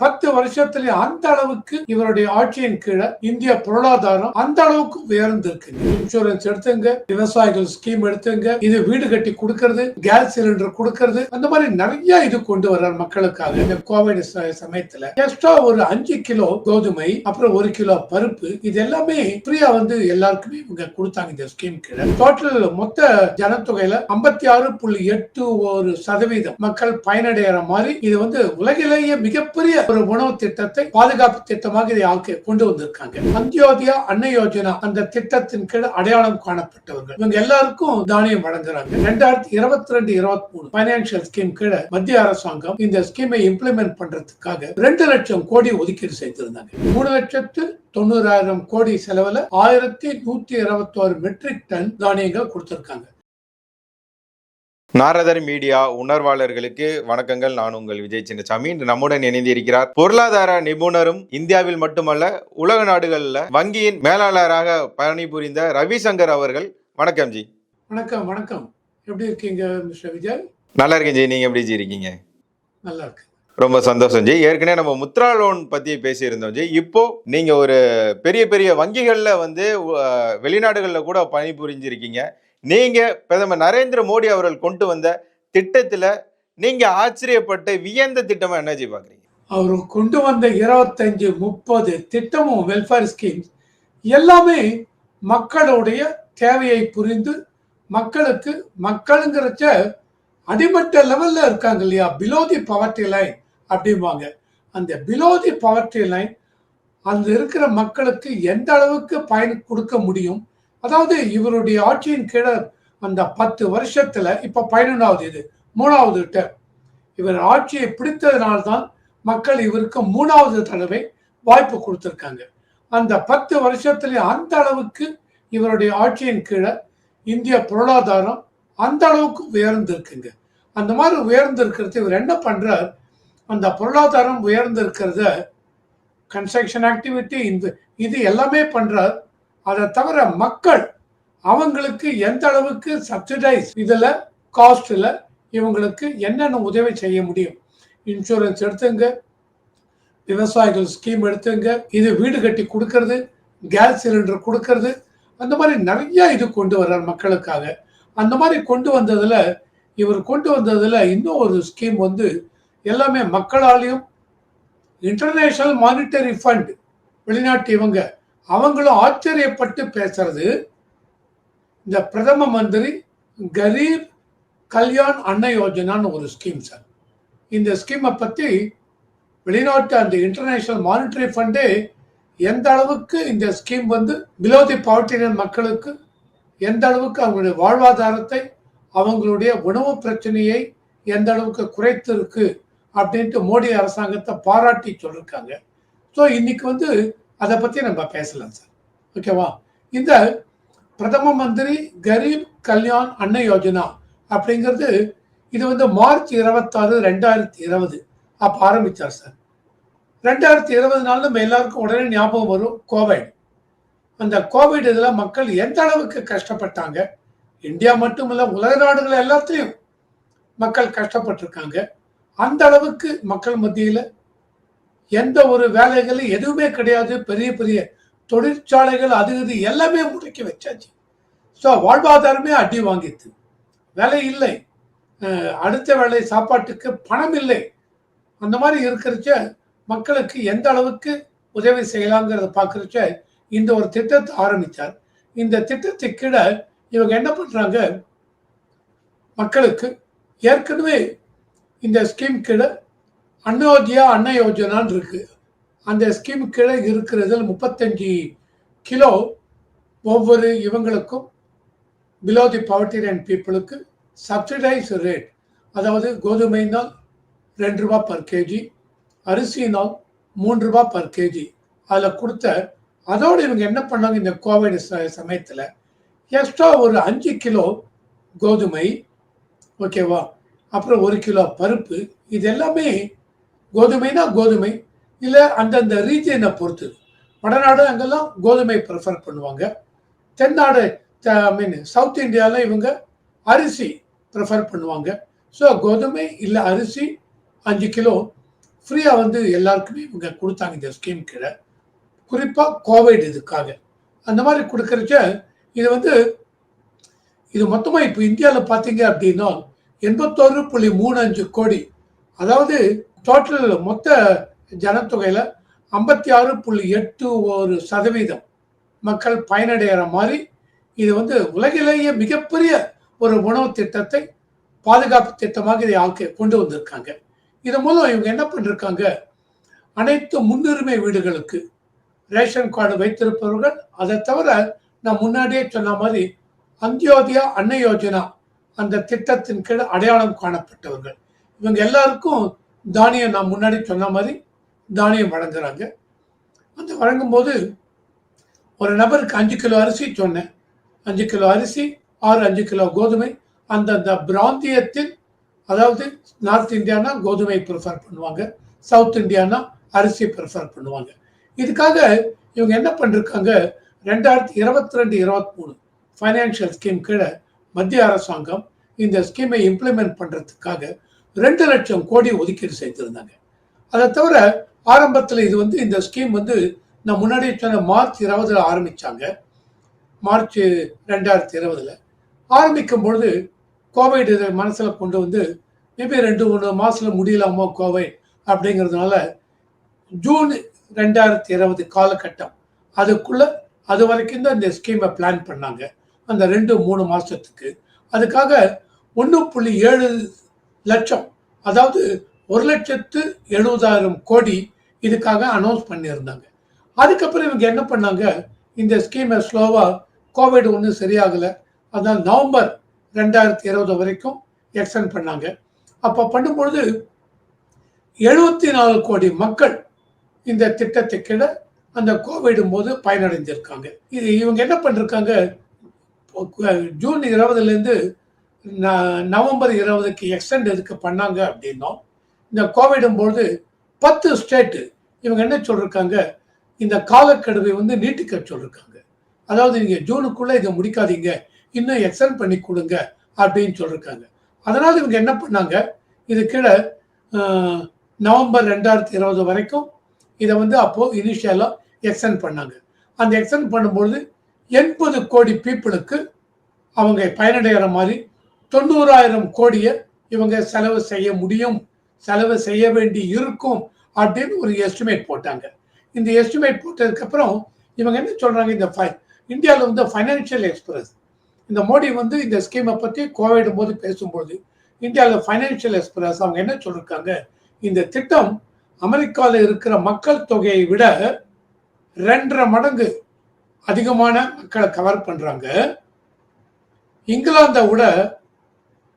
பத்து வருஷத்திலே அந்த அளவுக்கு இவருடைய ஆட்சியின் கீழே இந்திய பொருளாதாரம் அந்த அளவுக்கு உயர்ந்திருக்கு. இன்சூரன்ஸ் எடுத்துங்க விவசாயிகள் ஸ்கீம் எடுத்துங்க இது வீடு கட்டி கொடுக்கறது கேஸ் சிலிண்டர் கொடுக்கறது அந்த மாதிரி நிறைய இது கொண்டு வர்றார் மக்களுக்காக. இந்த கோவிட் சமயத்துல எக்ஸ்ட்ரா ஒரு அஞ்சு கிலோ கோதுமை அப்புறம் ஒரு கிலோ பருப்பு இது எல்லாமே ஃப்ரீயா வந்து எல்லாருக்குமே இவங்க கொடுத்தாங்க இந்த ஸ்கீம் கீழே. டோட்டல் மொத்த ஜனத்தொகையில ஐம்பத்தி ஆறு புள்ளி எட்டு ஒரு சதவீதம் மக்கள் பயனடைகிற மாதிரி இது வந்து உலகிலேயே மிகப்பெரிய ஒரு உணவு திட்டத்தை பாதுகாப்பு திட்டமாக இதை ஆக்கி கொண்டு வந்திருக்காங்க. அந்தியோதயா அன்ன யோஜனா அந்த திட்டத்தின் கீழ் அடையாளம் காணப்பட்டவர்கள். இவங்க எல்லாருக்கும் தானியம் வழங்குறாங்க. ரெண்டாயிரத்தி இருபத்தி ரெண்டு இருபத்தி மூணு பைனான்சியல் ஸ்கீம் கீழே மத்திய அரசாங்கம் இந்த ஸ்கீமை இம்ப்ளிமெண்ட் பண்றதுக்காக ரெண்டு லட்சம் கோடி ஒதுக்கீடு செய்திருந்தாங்க. மூணு லட்சத்து தொண்ணூறாயிரம் கோடி செலவுல ஆயிரத்தி நூத்தி இருபத்தோரு மெட்ரிக் டன் தானியங்கள் கொடுத்திருக்காங்க. நாரதர் மீடியா உணர்வாளர்களுக்கு வணக்கங்கள். நான் உங்கள் விஜய் சின்னசாமி. இன்று நம்முடன் இணைந்திருக்கிறார் பொருளாதார நிபுணரும் இந்தியாவில் மட்டுமல்ல உலக நாடுகளில் வங்கியின் மேலாளராக பணிபுரிந்த ரவிசங்கர் அவர்கள். வணக்கம் ஜி. வணக்கம் வணக்கம். எப்படி இருக்கீங்க மிஸ்டர் விஜய்? நல்லா இருக்கேன் ஜி. நீங்க எப்படி ஜி இருக்கீங்க? நல்லா இருக்கு ரொம்ப சந்தோஷம் ஜி ஏற்கனவே நம்ம முத்ரா லோன் பத்தி பேசியிருந்தோம் ஜி இப்போ நீங்க ஒரு பெரிய பெரிய வங்கிகள்ல வந்து வெளிநாடுகளில் வெளிநாடுகள்ல கூட பணிபுரிஞ்சிருக்கீங்க. நீங்க பிரதமர் நரேந்திர மோடி அவர்கள் கொண்டு வந்த திட்டத்துல நீங்க ஆச்சரியப்பட்டு வியந்த திட்டமா என்ன ஜி பாக்குறீங்க? அவர் கொண்டு வந்த இருபத்தஞ்சு முப்பது திட்டமும் வெல்ஃபேர் ஸ்கீம்ஸ் எல்லாமே மக்களுடைய தேவையை புரிந்து மக்களுக்கு மக்களுங்கிறச்ச அடிமட்ட லெவல்ல இருக்காங்க இல்லையா? பிலோ தி பவர்ட்டி லைன் அப்படிம்பாங்க. அந்த பிலோ தி பவர்ட்டி லைன் அந்த இருக்கிற மக்களுக்கு எந்த அளவுக்கு பயன் கொடுக்க முடியும்? அதாவது இவருடைய ஆட்சியின் கீழே அந்த பத்து வருஷத்துல இப்ப பதினொன்றாவது இது மூணாவது term. இவர் ஆட்சியை பிடித்ததினால்தான் மக்கள் இவருக்கு மூணாவது தடவை வாய்ப்பு கொடுத்துருக்காங்க. அந்த பத்து வருஷத்துல அந்த அளவுக்கு இவருடைய ஆட்சியின் கீழே இந்திய பொருளாதாரம் அந்த அளவுக்கு உயர்ந்திருக்குங்க. அந்த மாதிரி உயர்ந்திருக்கிறது இவர் என்ன பண்றார்? அந்த பொருளாதாரம் உயர்ந்திருக்கிறத கன்ஸ்ட்ரக்ஷன் ஆக்டிவிட்டி இந்த இது எல்லாமே பண்ணுறார் அதை தவிர மக்கள் அவங்களுக்கு எந்த அளவுக்கு சப்சிடைஸ் இதில் காஸ்டில் இவங்களுக்கு என்னென்ன உதவி செய்ய முடியும்? இன்சூரன்ஸ் எடுத்துங்க விவசாயிகள் ஸ்கீம் எடுத்துங்க இது வீடு கட்டி கொடுக்கறது கேஸ் சிலிண்டர் கொடுக்கறது அந்த மாதிரி நிறைய இது கொண்டு வர்றார் மக்களுக்காக. அந்த மாதிரி கொண்டு வந்ததில் இவர் கொண்டு வந்ததில் இன்னும் ஒரு ஸ்கீம் வந்து எல்லாமே மக்களாலையும் இன்டர்நேஷனல் மானிட்டரி ஃபண்ட் வெளிநாட்டு இவங்க அவங்களும் ஆச்சரியப்பட்டு பேசுறது இந்த பிரதம மந்திரி கரீப் கல்யாண் அன்ன யோஜனான்னு ஒரு ஸ்கீம் சார் இந்த ஸ்கீமை பற்றி வெளிநாட்டு அந்த இன்டர்நேஷனல் மானிட்டரி ஃபண்டே எந்த அளவுக்கு இந்த ஸ்கீம் வந்து பிலோ தி பவர்ட்டினர் மக்களுக்கு எந்த அளவுக்கு அவங்களுடைய வாழ்வாதாரத்தை அவங்களுடைய உணவு பிரச்சனையை எந்த அளவுக்கு குறைத்திருக்கு அப்படின்ட்டு மோடி அரசாங்கத்தை பாராட்டி சொல்லியிருக்காங்க ஸோ இன்னைக்கு வந்து அதை பற்றி நம்ம பேசலாம் சார். ஓகேவா இந்த பிரதம மந்திரி கரீப் கல்யாண் அன்ன யோஜனா அப்படிங்கிறது இது வந்து மார்ச் இருபத்தாறு ரெண்டாயிரத்தி இருபது. அப்போ ஆரம்பித்தார் சார். ரெண்டாயிரத்தி இருபது நம்ம எல்லாருக்கும் உடனே ஞாபகம் வரும் கோவிட் அந்த கோவிட் இதில் மக்கள் எந்த அளவுக்கு கஷ்டப்பட்டாங்க? இந்தியா மட்டுமல்ல உலக நாடுகள் எல்லாத்தையும் மக்கள் கஷ்டப்பட்டிருக்காங்க. அந்த அளவுக்கு மக்கள் மத்தியில் எந்த ஒரு வேலைகளும் எதுவுமே கிடையாது. பெரிய பெரிய தொழிற்சாலைகள் அது இது எல்லாமே முடக்கி வச்சாச்சு. ஸோ வாழ்வாதாரமே அடி வாங்கித்து. வேலை இல்லை. அடுத்த வேலை சாப்பாட்டுக்கு பணம் இல்லை. அந்த மாதிரி இருக்கிறச்ச மக்களுக்கு எந்த அளவுக்கு உதவி செய்யலாங்கிறத பார்க்குறச்ச இந்த ஒரு திட்டத்தை ஆரம்பித்தார். இந்த திட்டத்தை கீழே இவங்க என்ன பண்ணுறாங்க மக்களுக்கு ஏற்கனவே இந்த ஸ்கீம் கீழே அன்னோதயா அன்ன யோஜனான்னு இருக்கு. அந்த ஸ்கீம் கீழே இருக்கிறதுல முப்பத்தஞ்சு கிலோ ஒவ்வொரு இவங்களுக்கும் பிலோ தி பவர்ட்டி லைன் பீப்புளுக்கு சப்சிடைஸ் ரேட் அதாவது கோதுமைனால் ரெண்டு ரூபா பர் கேஜி அரிசினால் மூன்று ரூபா பர் கேஜி அதில் கொடுத்த அதோடு இவங்க என்ன பண்ணாங்க இந்த கோவிட் ச- எக்ஸ்ட்ரா ஒரு அஞ்சு கிலோ கோதுமை ஓகேவா அப்புறம் ஒரு கிலோ பருப்பு இது எல்லாமே கோதுமைனா கோதுமை இல்லை அந்தந்த ரீஜியனை பொறுத்து வடநாடு அங்கெல்லாம் கோதுமை ப்ரிஃபர் பண்ணுவாங்க. தென்னாடு ஐ மீன் சவுத் இந்தியாவில் இவங்க அரிசி ப்ரிஃபர் பண்ணுவாங்க. ஸோ கோதுமை இல்லை அரிசி அஞ்சு கிலோ ஃப்ரீயாக வந்து எல்லாருக்குமே இவங்க கொடுத்தாங்க இந்த ஸ்கீம் கீழே. குறிப்பாக கோவிட் இதுக்காக. அந்த மாதிரி கொடுக்குறச்ச இது வந்து இது மொத்தமாக இப்போ இந்தியாவில் பார்த்தீங்க அப்படின்னா எண்பத்தோரு புள்ளி மூணு அஞ்சு கோடி. அதாவது டோட்டல் மொத்த ஜனத்தொகையில் ஐம்பத்தி ஆறு புள்ளி எட்டு ஒரு சதவீதம் மக்கள் பயனடைகிற மாதிரி இது வந்து உலகிலேயே மிகப்பெரிய ஒரு உணவு திட்டத்தை பாதுகாப்பு திட்டமாக இதை ஆக்க கொண்டு வந்திருக்காங்க. இது மூலம் இவங்க என்ன பண்ணிருக்காங்க? அனைத்து முன்னுரிமை வீடுகளுக்கு ரேஷன் கார்டு வைத்திருப்பவர்கள் அதை தவிர நான் முன்னாடியே சொன்ன மாதிரி அந்தியோதயா அன்ன யோஜனா அந்த திட்டத்தின் கீழ் அடையாளம் காணப்பட்டவர்கள். இவங்க எல்லாருக்கும் தானியம் நான் முன்னாடி சொன்ன மாதிரி தானியம் வழங்குறாங்க. அந்த வழங்கும்போது ஒரு நபருக்கு அஞ்சு கிலோ அரிசி சொன்னேன். அஞ்சு கிலோ அரிசி ஆறு அஞ்சு கிலோ கோதுமை. அந்தந்த பிராந்தியத்தில் அதாவது நார்த் இந்தியானா கோதுமை ப்ரிஃபர் பண்ணுவாங்க. சவுத் இந்தியானா அரிசி ப்ரிஃபர் பண்ணுவாங்க. இதுக்காக இவங்க என்ன பண்ணிருக்காங்க? ரெண்டாயிரத்தி இருபத்தி ரெண்டு இருபத்தி மூணு ஃபைனான்சியல் ஸ்கீம் கீழே மத்திய அரசாங்கம் இந்த ஸ்கீமை இம்ப்ளிமெண்ட் பண்ணுறதுக்காக ரெண்டு லட்சம் கோடி ஒதுக்கீடு செய்திருந்தாங்க. அதை தவிர ஆரம்பத்தில் இது வந்து இந்த ஸ்கீம் வந்து நான் முன்னாடி சொன்ன மார்ச் இருபதில் ஆரம்பிச்சாங்க. மார்ச் ரெண்டாயிரத்தி இருபதில். ஆரம்பிக்கும் பொழுது கோவிட் இதை மனசில் கொண்டு வந்து மேபி ரெண்டு மூணு மாதத்தில் முடியலாமோ கோவை? அப்படிங்கிறதுனால ஜூன் ரெண்டாயிரத்தி இருபது காலகட்டம். அதுக்குள்ளே அது வரைக்கும் தான் இந்த ஸ்கீமை பிளான் பண்ணாங்க. அந்த ரெண்டு மூணு மாதத்துக்கு அதுக்காக ஒன்று புள்ளி ஏழு லட்சம் அதாவது ஒரு லட்சத்து எழுபதாயிரம் கோடி இதுக்காக அனௌன்ஸ் பண்ணியிருந்தாங்க. அதுக்கப்புறம் இவங்க என்ன பண்ணாங்க? இந்த ஸ்கீமை ஸ்லோவாக கோவிட் ஒன்றும் சரியாகலை. அதான் நவம்பர் ரெண்டாயிரத்தி இருபது வரைக்கும் எக்ஸ்டெண்ட் பண்ணாங்க. அப்போ பண்ணும்பொழுது எழுபத்தி நாலு கோடி மக்கள் இந்த திட்டத்தை கீழே அந்த கோவிடும் போது பயனடைஞ்சிருக்காங்க இது இவங்க என்ன பண்ணிருக்காங்க? ஜூன் இருபதுலேருந்து நவம்பர் இருபதுக்கு எக்ஸ்டெண்ட் எதுக்கு பண்ணாங்க அப்படின்னா இந்த கோவிடும் பொழுது பத்து ஸ்டேட்டு இவங்க என்ன சொல்லியிருக்காங்க இந்த காலக்கெடுவை வந்து நீட்டிக்க சொல்லியிருக்காங்க அதாவது நீங்கள் ஜூனுக்குள்ளே இதை முடிக்காதீங்க இன்னும் எக்ஸ்டெண்ட் பண்ணி கொடுங்க அப்படின்னு சொல்லியிருக்காங்க அதனால் இவங்க என்ன பண்ணாங்க? இது கீழே நவம்பர் ரெண்டாயிரத்தி இருபது வரைக்கும் இதை வந்து அப்போது இனிஷியலாக எக்ஸ்டெண்ட் பண்ணாங்க. அந்த எக்ஸ்டெண்ட் பண்ணும்பொழுது எண்பது கோடி பீப்புளுக்கு அவங்க பயனடைகிற மாதிரி தொண்ணூறாயிரம் கோடியை இவங்க செலவு செய்ய முடியும் செலவு செய்ய வேண்டி இருக்கும் அப்படின்னு ஒரு எஸ்டிமேட் போட்டாங்க. இந்த எஸ்டிமேட் போட்டதுக்கப்புறம் இவங்க என்ன சொல்கிறாங்க இந்த ஃபை இந்தியாவில் வந்து ஃபைனான்சியல் எக்ஸ்பிரஸ் இந்த மோடி வந்து இந்த ஸ்கீமை பற்றி கோவிட் போது பேசும்போது இந்தியாவில் ஃபைனான்சியல் எக்ஸ்பிரஸ் அவங்க என்ன சொல்லிருக்காங்க? இந்த திட்டம் அமெரிக்காவில் இருக்கிற மக்கள் தொகையை விட ரெண்டரை மடங்கு அதிகமான மக்களை கவர் பண்றாங்க. இங்கிலாந்தை விட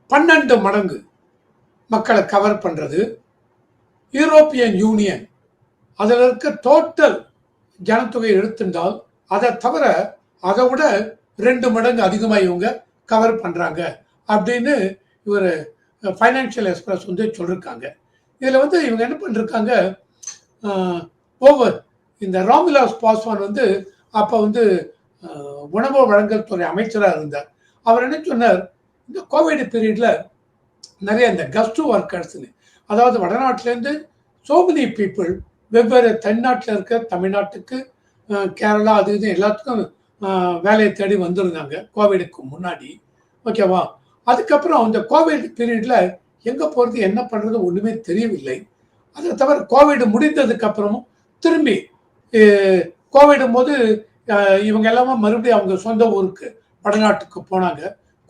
பன்னெண்டு மடங்கு மக்களை கவர் பண்றது யூரோப்பியன் யூனியன் அதில் இருக்க டோட்டல் ஜனத்தொகை எடுத்திருந்தால் அதை தவிர அதை விட ரெண்டு மடங்கு அதிகமாக இவங்க கவர் பண்ணுறாங்க அப்படின்னு இவர் ஃபைனான்சியல் எக்ஸ்பிரஸ் வந்து சொல்லியிருக்காங்க இதில் வந்து இவங்க என்ன பண்ணிருக்காங்க? ஓவர் இந்த ராம்விலாஸ் பாஸ்வான் வந்து அப்போ வந்து உணவு வழங்கல் துறை அமைச்சராக இருந்தார். அவர் என்ன சொன்னார்? இந்த கோவிட் பீரியடில் நிறைய இந்த கஸ்ட் ஒர்க்கர்ஸ்னு அதாவது வடநாட்டிலேருந்து so மெனி பீப்புள் வெவ்வேறு தென்னாட்டில் இருக்க தமிழ்நாட்டுக்கு கேரளா அது இது எல்லாத்துக்கும் வேலையை தேடி வந்திருந்தாங்க கோவிடுக்கு முன்னாடி. ஓகேவா? அதுக்கப்புறம் இந்த கோவிட் பீரியடில் எங்கே போகிறது என்ன பண்ணுறது ஒன்றுமே தெரியவில்லை. அதை தவிர கோவிட் முடிந்ததுக்கு அப்புறமும் திரும்பி கோவிடும் போது இவங்க எல்லாமே மறுபடியும் அவங்க சொந்த ஊருக்கு வடநாட்டுக்கு போனாங்க.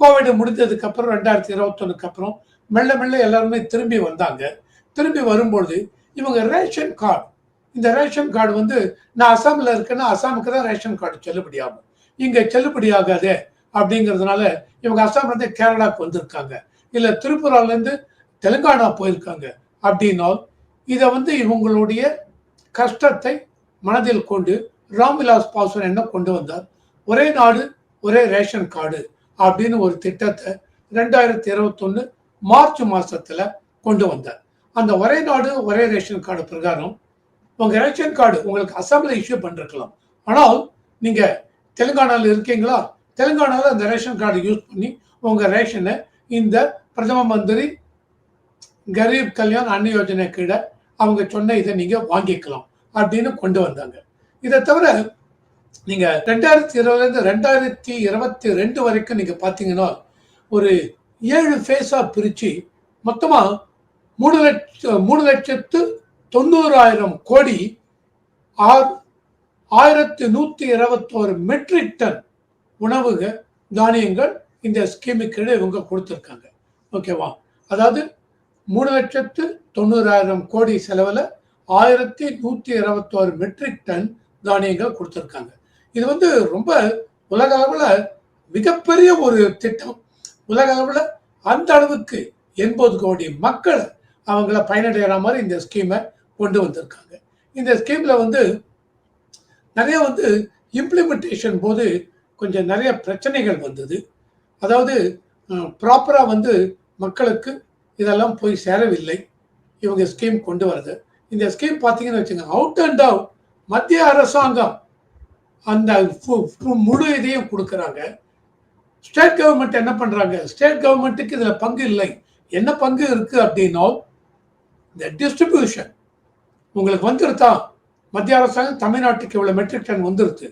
கோவிட் முடிந்ததுக்கு அப்புறம் ரெண்டாயிரத்தி இருபத்தொன்னுக்கு அப்புறம் மெல்ல மெல்ல எல்லாருமே திரும்பி வந்தாங்க. திரும்பி வரும்பொழுது இவங்க ரேஷன் கார்டு இந்த ரேஷன் கார்டு வந்து நான் அசாமில் இருக்கேன்னா அசாமுக்கு தான் ரேஷன் கார்டு செல்லுபடியாகும். இங்கே செல்லுபடியாகாதே அப்படிங்கிறதுனால இவங்க அசாம்லேருந்து கேரளாவுக்கு வந்திருக்காங்க. இல்லை திருப்புராலேருந்து தெலுங்கானா போயிருக்காங்க. அப்படின்னால் இதை வந்து இவங்களுடைய கஷ்டத்தை மனதில் கொண்டு ராம்விலாஸ் பாஸ்வான் என்ன கொண்டு வந்தார்? ஒரே நாடு ஒரே ரேஷன் கார்டு அப்படின்னு ஒரு திட்டத்தை ரெண்டாயிரத்தி இருபத்தொன்னு மார்ச் மாசத்துல கொண்டு வந்தார். அந்த ஒரே நாடு ஒரே ரேஷன் கார்டு பிரகாரம் உங்க ரேஷன் கார்டு உங்களுக்கு அசாமில் இஷ்யூ பண்ணிருக்கலாம். ஆனால் நீங்க தெலுங்கானால இருக்கீங்களா? தெலுங்கானால அந்த ரேஷன் கார்டு யூஸ் பண்ணி உங்க ரேஷனை இந்த பிரதம மந்திரி கரீப் கல்யாண் அன்ன யோஜனை கீழே அவங்க சொன்ன இதை நீங்க வாங்கிக்கலாம். அப்படின்னு கொண்டு வந்தாங்க. இதை தவிர நீங்க ரெண்டாயிரத்தி இருபதுலேருந்து ரெண்டாயிரத்தி இருபத்தி ரெண்டு வரைக்கும் நீங்க பாத்தீங்கன்னா ஒரு ஏழு ஃபேஸா பிரிச்சு மொத்தமா மூணு லட்ச மூணு லட்சத்து தொண்ணூறாயிரம் கோடி ஆறு ஆயிரத்தி நூத்தி இருபத்தோரு மெட்ரிக் டன் உணவுக தானியங்கள் இந்த ஸ்கீமுக்கு இவங்க கொடுத்துருக்காங்க. ஓகேவா அதாவது மூணு லட்சத்து தொண்ணூறாயிரம் கோடி செலவில் ஆயிரத்தி நூற்றி இருபத்தோரு மெட்ரிக் டன் தானியங்கள் கொடுத்துருக்காங்க. இது வந்து ரொம்ப உலக அளவில் மிகப்பெரிய ஒரு திட்டம். உலக அளவில் அந்த அளவுக்கு எண்பது கோடி மக்கள் அவங்கள பயனடைகிற மாதிரி இந்த ஸ்கீமை கொண்டு வந்திருக்காங்க. இந்த ஸ்கீம்ல வந்து நிறைய வந்து இம்ப்ளிமெண்டேஷன் போது கொஞ்சம் நிறைய பிரச்சனைகள் வந்தது. அதாவது ப்ராப்பராக வந்து மக்களுக்கு இதெல்லாம் போய் சேரவில்லை. இவங்க ஸ்கீம் கொண்டு வரது. இந்த ஸ்கீம் பார்த்தீங்கன்னு வச்சுங்க அவுட் அண்ட் அவுட் மத்திய அரசாங்கம் அந்த முழு இதையும் கொடுக்குறாங்க. ஸ்டேட் கவர்மெண்ட் என்ன பண்ணுறாங்க ஸ்டேட் கவர்மெண்ட்டுக்கு இதில் பங்கு இல்லை. என்ன பங்கு இருக்குது அப்படின்னா இந்த டிஸ்ட்ரிபியூஷன் உங்களுக்கு வந்துருதா மத்திய அரசாங்கம் தமிழ்நாட்டுக்கு இவ்வளோ மெட்ரிக் டன் வந்துருது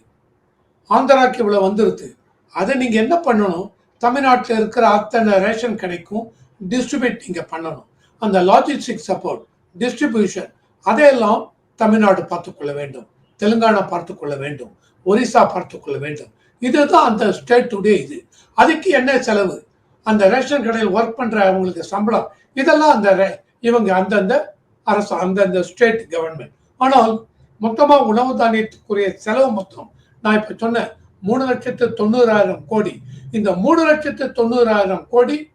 ஆந்திராக்கு இவ்வளோ வந்துருது அதை நீங்கள் என்ன பண்ணணும்? தமிழ்நாட்டில் இருக்கிற அத்தனை ரேஷன் கடைக்கும் டிஸ்ட்ரிபியூட் நீங்கள் பண்ணணும். அந்த லாஜிஸ்டிக் சப்போர்ட் டிஸ்ட்ரிபியூஷன் அதையெல்லாம் தமிழ்நாடு பார்த்துக்கொள்ள வேண்டும். தெலுங்கானா பார்த்துக்கொள்ள வேண்டும். ஒரிசா பார்த்துக்கொள்ள வேண்டும். இதுதான் அந்த ஸ்டேட்டுடைய இது. அதுக்கு என்ன செலவு? அந்த ரேஷன் கடையில் ஒர்க் பண்ற அவங்களுக்கு சம்பளம். இதெல்லாம் அந்த ரே- இவங்க அந்தந்த அரசு அந்தந்த ஸ்டேட் கவர்மெண்ட் ஆனால் மொத்தமாக உணவு தானியத்துக்குரிய செலவு மொத்தம் நான் இப்போ சொன்னேன் மூணு லட்சத்து தொண்ணூறாயிரம் கோடி. இந்த மூணு லட்சத்து தொண்ணூறாயிரம் கோடி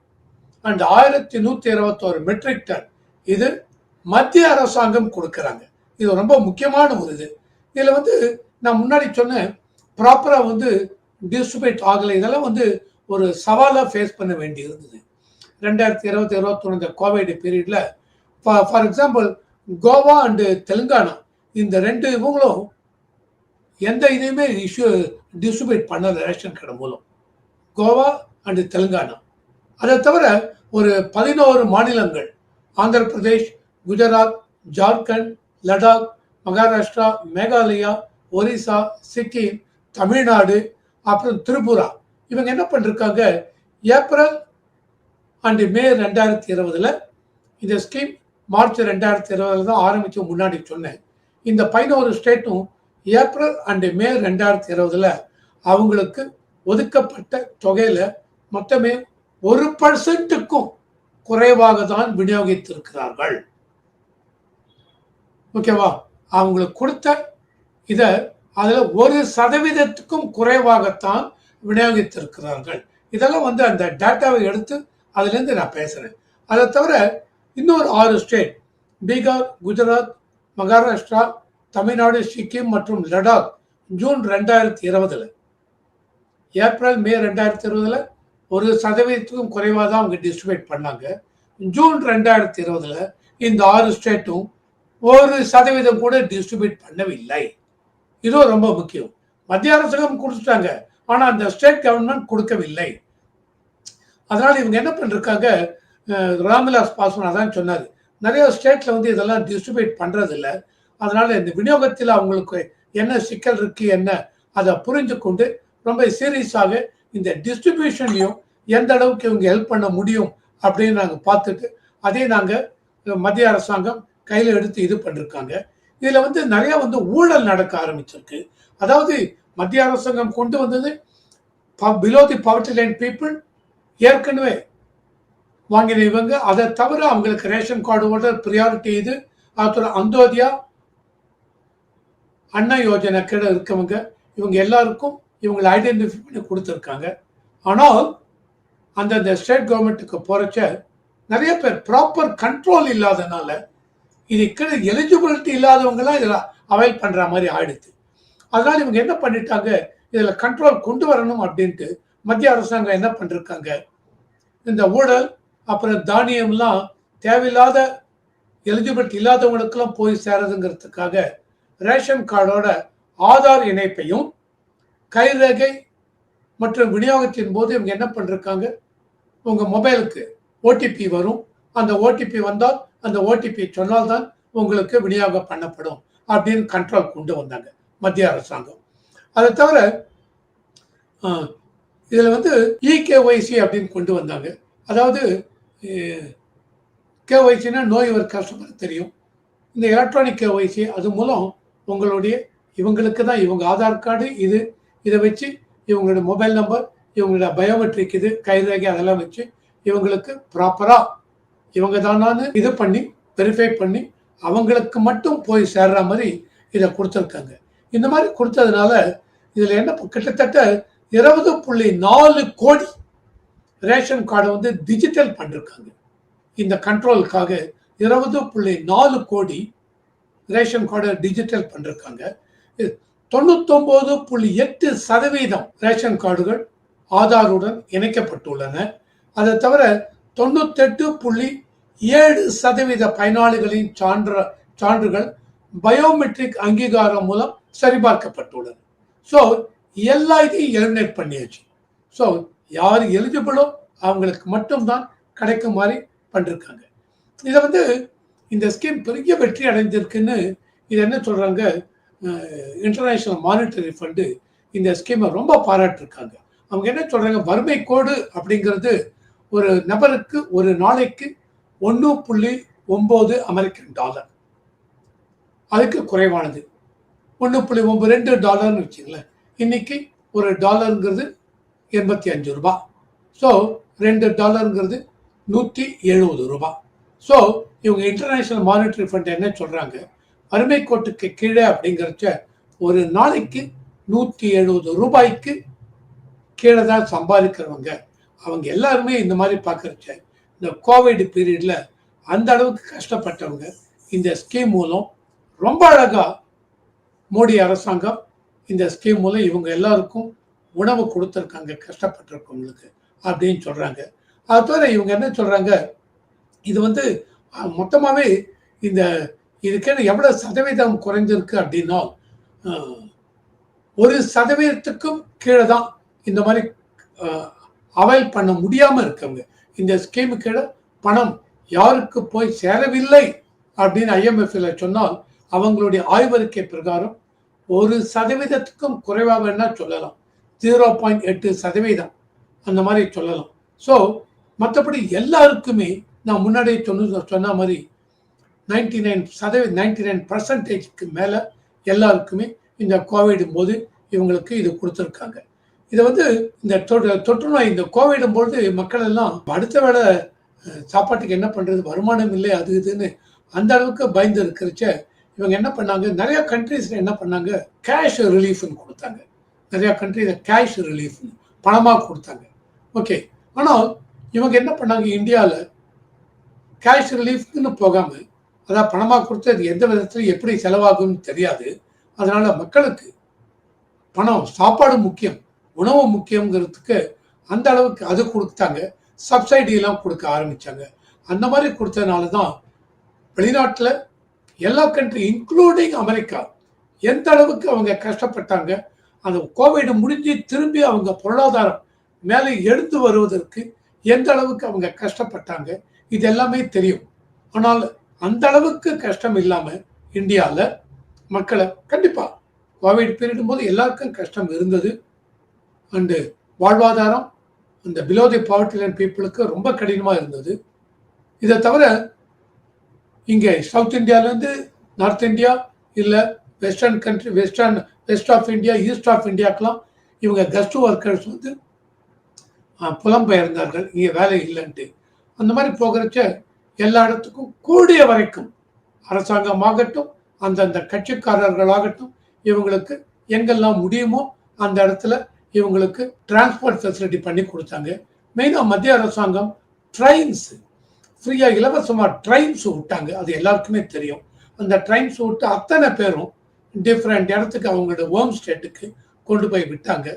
அண்ட் ஆயிரத்தி நூற்றி இருபத்தோரு மெட்ரிக் டன் இது மத்திய அரசாங்கம் கொடுக்குறாங்க. இது ரொம்ப முக்கியமான ஒரு இது. இதில் வந்து நான் முன்னாடி சொன்னேன் ப்ராப்பராக வந்து டிஸ்ட்ரிபியூட் ஆகலை. இதெல்லாம் வந்து ஒரு சவாலாக ஃபேஸ் பண்ண வேண்டி இருந்தது ரெண்டாயிரத்தி இருபத்தி இருபத்தொன்னு இந்த கோவிட் பீரியடில் for example Goa and Telangana இந்த ரெண்டு இவங்களும் எந்த இதையுமே இஷ்யூ டிஸ்ட்ரிபியூட் பண்ணல ரேஷன் கடை மூலம். கோவா அண்டு தெலுங்கானா. அதை தவிர ஒரு பதினோரு மாநிலங்கள் ஆந்திர பிரதேஷ் குஜராத் ஜார்க்கண்ட் லடாக் மகாராஷ்டிரா மேகாலயா ஒரிசா சிக்கிம் தமிழ்நாடு அப்புறம் திரிபுரா. இவங்க என்ன பண்ணிருக்காங்க? ஏப்ரல் அண்டு மே ரெண்டாயிரத்தி இருபதுல இந்த ஸ்கீம் மார்ச் ரெண்டாயிரத்தி இருபதுல தான் ஆரம்பிச்சு முன்னாடி சொன்னேன். இந்த பதினோரு ஸ்டேட்டும் ஏப்ரல் அண்டு மே ரெண்டாயிரத்தி இருபதுல அவங்களுக்கு ஒதுக்கப்பட்ட தொகையில மொத்தமே ஒரு பர்சன்ட்டுக்கும் குறைவாக தான் விநியோகித்திருக்கிறார்கள். ஓகேவா? அவங்களுக்கு கொடுத்த இதை அதில் ஒரு சதவீதத்துக்கும் குறைவாகத்தான் விநியோகித்திருக்கிறார்கள். இதெல்லாம் வந்து அந்த டேட்டாவை எடுத்து அதுலேருந்து நான் பேசுகிறேன் அதை தவிர இன்னொரு ஆறு ஸ்டேட் பீகார் குஜராத் மகாராஷ்டிரா தமிழ்நாடு சிக்கிம் மற்றும் லடாக் ஜூன் ரெண்டாயிரத்தி இருபதில். ஏப்ரல் மே ரெண்டாயிரத்தி இருபதில் ஒரு சதவீதத்துக்கும் குறைவாக தான் அவங்க டிஸ்ட்ரிபியூட் பண்ணாங்க. ஜூன் ரெண்டாயிரத்தி இருபதில் இந்த ஆறு ஸ்டேட்டும் ஒரு சதவீதம் கூட டிஸ்ட்ரிபியூட் பண்ணவில்லை. இதுவும் ரொம்ப முக்கியம். மத்திய அரசாங்கம் கொடுத்துட்டாங்க. ஆனா அந்த ஸ்டேட் கவர்மெண்ட் கொடுக்கவில்லை. அதனால இவங்க என்ன பண்ணிருக்காங்க? ராம்விலாஸ் பாஸ்வான் தான் சொன்னாரு. நிறைய ஸ்டேட்ல வந்து இதெல்லாம் டிஸ்ட்ரிபியூட் பண்றது அதனால் அதனால இந்த விநியோகத்தில் அவங்களுக்கு என்ன சிக்கல் இருக்கு என்ன அதை புரிஞ்சு கொண்டு ரொம்ப சீரியஸாக இந்த டிஸ்ட்ரிபியூஷன்லையும் எந்த அளவுக்கு இவங்க ஹெல்ப் பண்ண முடியும் அப்படின்னு நாங்கள் பார்த்துட்டு அதே நாங்கள் மத்திய அரசாங்கம் கையில் எடுத்து இது பண்ணிருக்காங்க. இதில் வந்து நிறையா வந்து ஊழல் நடக்க ஆரம்பிச்சிருக்கு. அதாவது மத்திய அரசாங்கம் கொண்டு வந்தது below the poverty line people ஏற்கனவே வாங்கின இவங்க. அதை தவிர அவங்களுக்கு ரேஷன் கார்டு ஓட்டர் ப்ரியாரிட்டி இது. அப்புறம் அந்தோதியா அண்ணா யோஜனை கீழே இருக்கவங்க இவங்க எல்லாருக்கும் இவங்களை ஐடென்டிஃபை பண்ணி கொடுத்துருக்காங்க. ஆனால் அந்தந்த ஸ்டேட் கவர்மெண்ட்டுக்கு போறச்ச நிறைய பேர் ப்ராப்பர் கண்ட்ரோல் இல்லாதனால இது கீழே எலிஜிபிலிட்டி இல்லாதவங்கலாம் இதில் அவைல் பண்ணுற மாதிரி ஆயிடுது அதனால் இவங்க என்ன பண்ணிட்டாங்க? இதில் கண்ட்ரோல் கொண்டு வரணும் அப்படின்ட்டு மத்திய அரசாங்கம் என்ன பண்ணிருக்காங்க? இந்த ஊழல் அப்புறம் தானியம்லாம் தேவையில்லாத எலிஜிபிலிட்டி இல்லாதவங்களுக்கெல்லாம் போய் சேரதுங்கிறதுக்காக ரேஷன் கார்டோட ஆதார் இணைப்பையும் கைரேகை மற்றும் விநியோகத்தின் போது இவங்க என்ன பண்ணிருக்காங்க? உங்கள் மொபைலுக்கு ஓடிபி வரும். அந்த ஓடிபி வந்தால் அந்த ஓடிபி சொன்னால்தான் உங்களுக்கு விநியோகம் பண்ணப்படும் அப்படின்னு கண்ட்ரோல் கொண்டு வந்தாங்க மத்திய அரசாங்கம். அதை தவிர இதில் வந்து இகேஒய்சி அப்படின்னு கொண்டு வந்தாங்க. அதாவது கேஒய்சினா நோய் ஒரு கஸ்டமர் தெரியும். இந்த எலக்ட்ரானிக் கேஒய்சி அது மூலம் உங்களுடைய இவங்களுக்கு தான் இவங்க ஆதார் கார்டு இது இதை வச்சு இவங்களோட மொபைல் நம்பர் இவங்களோட பயோமெட்ரிக் இது கைரேகை அதெல்லாம் வச்சு இவங்களுக்கு ப்ராப்பராக இவங்க தானான்னு இது பண்ணி வெரிஃபை பண்ணி அவங்களுக்கு மட்டும் போய் சேர்ற மாதிரி இதை கொடுத்துருக்காங்க. இந்த மாதிரி கொடுத்ததுனால இதில் என்ன கிட்டத்தட்ட இருபது புள்ளி நாலு கோடி ரேஷன் கார்டை வந்து டிஜிட்டல் பண்ணிருக்காங்க. இந்த கண்ட்ரோலுக்காக இருபது புள்ளி நாலு கோடி ரேஷன் கார்டை டிஜிட்டல் பண்ணிருக்காங்க. இது புள்ளி எட்டு சதவீதம் ரேஷன் கார்டுகள் ஆதாருடன் இணைக்கப்பட்டுள்ளன. அதை தவிர தொண்ணூத்தெட்டு புள்ளி ஏழு சதவீத பயனாளிகளின் சான்ற சான்றுகள் பயோமெட்ரிக் அங்கீகாரம் மூலம் சரிபார்க்கப்பட்டுள்ளது. ஸோ எல்லா இதையும் எலிமினேட் பண்ணியாச்சு. ஸோ யார் எலிஜிபிளோ அவங்களுக்கு மட்டும்தான் கிடைக்கும் மாதிரி பண்ணிருக்காங்க. இதை வந்து இந்த ஸ்கீம் பெரிய வெற்றி அடைந்திருக்குன்னு இது என்ன சொல்கிறாங்க இன்டர்நேஷ்னல் மானிட்டரி ஃபண்டு இந்த ஸ்கீமை ரொம்ப பாராட்டிருக்காங்க. அவங்க என்ன சொல்கிறாங்க வறுமை கோடு அப்படிங்கிறது ஒரு நபருக்கு ஒரு நாளைக்கு ஒன்று புள்ளி ஒம்பது அமெரிக்கன் டாலர். அதுக்கு குறைவானது. ஒன்று புள்ளி ஒம்பது ரெண்டு டாலர்னு வச்சுங்களேன் இன்னைக்கு ஒரு டாலருங்கிறது எண்பத்தி அஞ்சு ரூபா. ஸோ ரெண்டு டாலருங்கிறது நூற்றி எழுபது ரூபா. ஸோ இவங்க இன்டர்நேஷ்னல் மானிட்டரி ஃபண்ட் என்ன சொல்கிறாங்க வறுமை கோட்டுக்கு கீழே அப்படிங்கிறச்ச ஒரு நாளைக்கு நூற்றி எழுபது ரூபாய்க்கு கீழே தான் சம்பாதிக்கிறவங்க. அவங்க எல்லாருமே இந்த மாதிரி பார்க்குறச்ச இந்த கோவிட் பீரியடில் அந்த அளவுக்கு கஷ்டப்பட்டவங்க இந்த ஸ்கீம் மூலம் ரொம்ப அழகாக மோடி அரசாங்கம் இந்த ஸ்கீம் மூலம் இவங்க எல்லாருக்கும் உணவு கொடுத்துருக்காங்க கஷ்டப்பட்டிருக்கவங்களுக்கு அப்படின்னு சொல்கிறாங்க அது தவிர இவங்க என்ன சொல்கிறாங்க இது வந்து மொத்தமாகவே இந்த இதுக்கென எவ்வளோ சதவீதம் குறைஞ்சிருக்கு அப்படின்னா ஒரு சதவீதத்துக்கும் கீழே தான் இந்த மாதிரி அவைல் பண்ண முடியாம இருக்கவங்க. இந்த ஸ்கீமுக்கு பணம் யாருக்கு போய் சேரவில்லை அப்படின்னு ஐஎம்எஃப்ல சொன்னால் அவங்களுடைய ஆய்வறிக்கை பிரகாரம் ஒரு சதவீதத்துக்கும் குறைவாக வேணா சொல்லலாம். ஜீரோ பாயிண்ட் எட்டு சதவீதம் அந்த மாதிரி சொல்லலாம். ஸோ மற்றபடி எல்லாருக்குமே நான் முன்னாடியே சொன்ன சொன்ன மாதிரி நைன்டி நைன் சதவீதம் நைன்டி நைன் பர்சன்டேஜ்க்கு மேலே எல்லாருக்குமே இந்த கோவிடும் போது இவங்களுக்கு இது கொடுத்துருக்காங்க. இதை வந்து இந்த தொற்று நோய் இந்த கோவிடும் பொழுது மக்கள் எல்லாம் அடுத்த வேளை சாப்பாட்டுக்கு என்ன பண்றது? வருமானம் இல்லை அது இதுன்னு அந்த அளவுக்கு பயந்து இருக்கிறச்ச இவங்க என்ன பண்ணாங்க? நிறைய கண்ட்ரீஸ்ல என்ன பண்ணாங்க? கேஷ் ரிலீஃப்னு கொடுத்தாங்க. நிறைய கண்ட்ரியில் கேஷ் ரிலீஃப் பணமாக கொடுத்தாங்க. ஓகே ஆனால் இவங்க என்ன பண்ணாங்க? இந்தியாவில் கேஷ் ரிலீஃப்னு போகாமல் அதான் பணமாக கொடுத்து அது எந்த விதத்தில் எப்படி செலவாகும்னு தெரியாது. அதனால மக்களுக்கு பணம் சாப்பாடு முக்கியம். உணவு முக்கியங்கிறதுக்கு அந்த அளவுக்கு அது கொடுத்தாங்க. சப்சைடியெல்லாம் கொடுக்க ஆரம்பித்தாங்க அந்த மாதிரி கொடுத்ததுனால தான் வெளிநாட்டில் எல்லா கண்ட்ரி இன்க்ளூடிங் அமெரிக்கா எந்த அளவுக்கு அவங்க கஷ்டப்பட்டாங்க அந்த கோவிட் முடிஞ்சு திரும்பி அவங்க பொருளாதாரம் மேலே எடுத்து வருவதற்கு எந்த அளவுக்கு அவங்க கஷ்டப்பட்டாங்க இது எல்லாமே தெரியும். ஆனால் அந்த அளவுக்கு கஷ்டம் இல்லாமல் இந்தியாவில் மக்களை கண்டிப்பாக கோவிட் பீரியடும் போது எல்லாருக்கும் கஷ்டம் இருந்தது. அண்டு வாழ்வாதாரம் அந்த பிலோ தி பாவர்ட்டி லைன் பீப்புளுக்கு ரொம்ப கடினமாக இருந்தது. இதை தவிர இங்கே சவுத் இந்தியாவிலேருந்து நார்த் இந்தியா இல்லை western country western west of India east of இந்தியாக்கெல்லாம் இவங்க கெஸ்ட் ஒர்க்கர்ஸ் வந்து புலம்பெயர்ந்தார்கள். இங்கே வேலை இல்லைன்ட்டு. அந்த மாதிரி போகிறச்ச எல்லா இடத்துக்கும் கூடிய வரைக்கும் அரசாங்கமாகட்டும் அந்தந்த கட்சிக்காரர்களாகட்டும் இவங்களுக்கு எங்கெல்லாம் முடியுமோ அந்த இடத்துல இவங்களுக்கு டிரான்ஸ்போர்ட் ஃபெசிலிட்டி பண்ணி கொடுத்தாங்க. மெயினாக மத்திய அரசாங்கம் ட்ரெயின்ஸ் ஃப்ரீயாக இலவசமாக ட்ரெயின்ஸ் விட்டாங்க. அது எல்லாருக்குமே தெரியும். அந்த ட்ரெயின்ஸ் விட்டு அத்தனை பேரும் டிஃப்ரெண்ட் இடத்துக்கு அவங்களோட ஹோம் ஸ்டேட்டுக்கு கொண்டு போய் விட்டாங்க.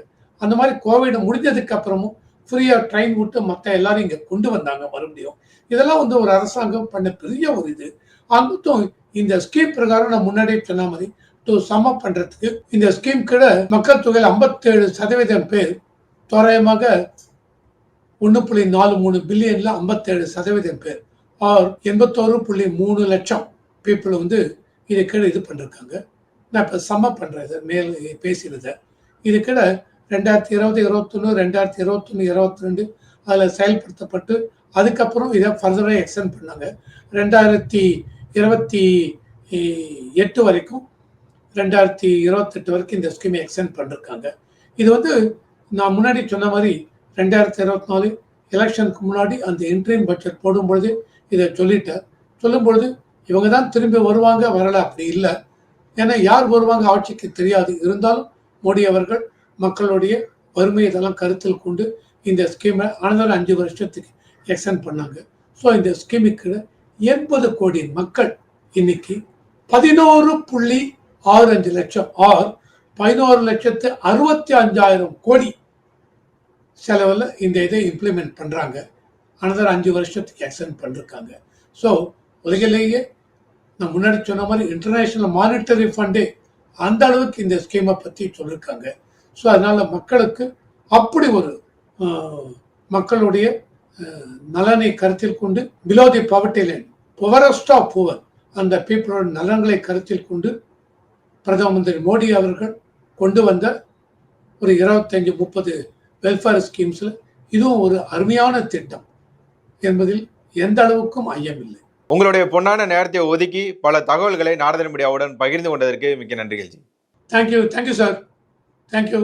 அந்த மாதிரி கோவிட் முடிஞ்சதுக்கு அப்புறமும் ஃப்ரீயாக ட்ரெயின் விட்டு மற்ற எல்லாரும் இங்கே கொண்டு வந்தாங்க மறுபடியும். இதெல்லாம் வந்து ஒரு அரசாங்கம் பண்ண பெரிய ஒரு இது. அங்குட்டும் இந்த ஸ்கீம் பிரகாரம் நான் முன்னாடியே சொன்ன மாதிரி டு சம பண்றதுக்கு இந்த ஸ்கீம் கீழே மக்கள் தொகையில் ஐம்பத்தேழு சதவீதம் பேர் தோராயமாக ஒன்று புள்ளி நாலு மூணு பில்லியன்ல ஐம்பத்தேழு சதவீதம் பேர் ஆர் எண்பத்தோரு புள்ளி மூணு லட்சம் பீப்புள் வந்து இது கீழே இது பண்ணிருக்காங்க. நான் இப்போ சம்ம பண்ணுறேன் இதை மேல் பேசினதை. இது கீழே ரெண்டாயிரத்தி இருபது இருபத்தொன்று ரெண்டாயிரத்தி இருபத்தொன்று இருபத்தி ரெண்டு அதில் செயல்படுத்தப்பட்டு அதுக்கப்புறம் இதை ஃபர்தராக எக்ஸ்டெண்ட் பண்ணாங்க. ரெண்டாயிரத்தி இருபத்தி எட்டு வரைக்கும் ரெண்டாயிரத்தி இருபத்தெட்டு வரைக்கும் இந்த ஸ்கீமை எக்ஸ்டெண்ட் பண்ணிருக்காங்க. இது வந்து நான் முன்னாடி சொன்ன மாதிரி ரெண்டாயிரத்தி இருபத்தி நாலு எலெக்ஷனுக்கு முன்னாடி அந்த இன்ட்ரீம் பட்ஜெட் போடும்பொழுது இதை சொல்லிட்டேன். சொல்லும் பொழுது இவங்க தான் திரும்பி வருவாங்க வரல அப்படி இல்லை. ஏன்னா யார் வருவாங்க ஆட்சிக்கு தெரியாது. இருந்தாலும் மோடி அவர்கள் மக்களுடைய வறுமை இதெல்லாம் கருத்தில் கொண்டு இந்த ஸ்கீமை அனதர் அஞ்சு வருஷத்துக்கு எக்ஸ்டெண்ட் பண்ணாங்க. ஸோ இந்த ஸ்கீமுக்கு எண்பது கோடி மக்கள் இன்னைக்கு பதினோரு புள்ளி ஆறு அஞ்சு லட்சம் ஆர் பதினோரு லட்சத்து அறுபத்தி அஞ்சாயிரம் கோடி செலவில் இந்த இதை இம்ப்ளிமெண்ட் பண்ணுறாங்க அனதர் அஞ்சு வருஷத்துக்கு எக்ஸ்டெண்ட் பண்ணிருக்காங்க. ஸோ உலகிலேயே நான் முன்னாடி சொன்ன மாதிரி இன்டர்நேஷ்னல் மானிட்டரி ஃபண்டே அந்த அளவுக்கு இந்த ஸ்கீமை பற்றி சொல்லியிருக்காங்க ஸோ அதனால் மக்களுக்கு அப்படி ஒரு மக்களுடைய நலனை கருத்தில் கொண்டு below the poverty line poorest of poor அந்த பீப்புளோட நலன்களை கருத்தில் கொண்டு பிரதம மந்திரி மோடி அவர்கள் கொண்டு வந்த ஒரு இருபத்தஞ்சு முப்பது வெல்ஃபேர் ஸ்கீம்ஸில் இதுவும் ஒரு அருமையான திட்டம் என்பதில் எந்த அளவுக்கும் ஐயமில்லை. உங்களுடைய பொன்னான நேரத்தை ஒதுக்கி பல தகவல்களை நாரதன் மீடியாவுடன் பகிர்ந்து கொண்டதற்கு மிக்க நன்றிகள் தேங்க்யூ தேங்க்யூ சார் தேங்க்யூ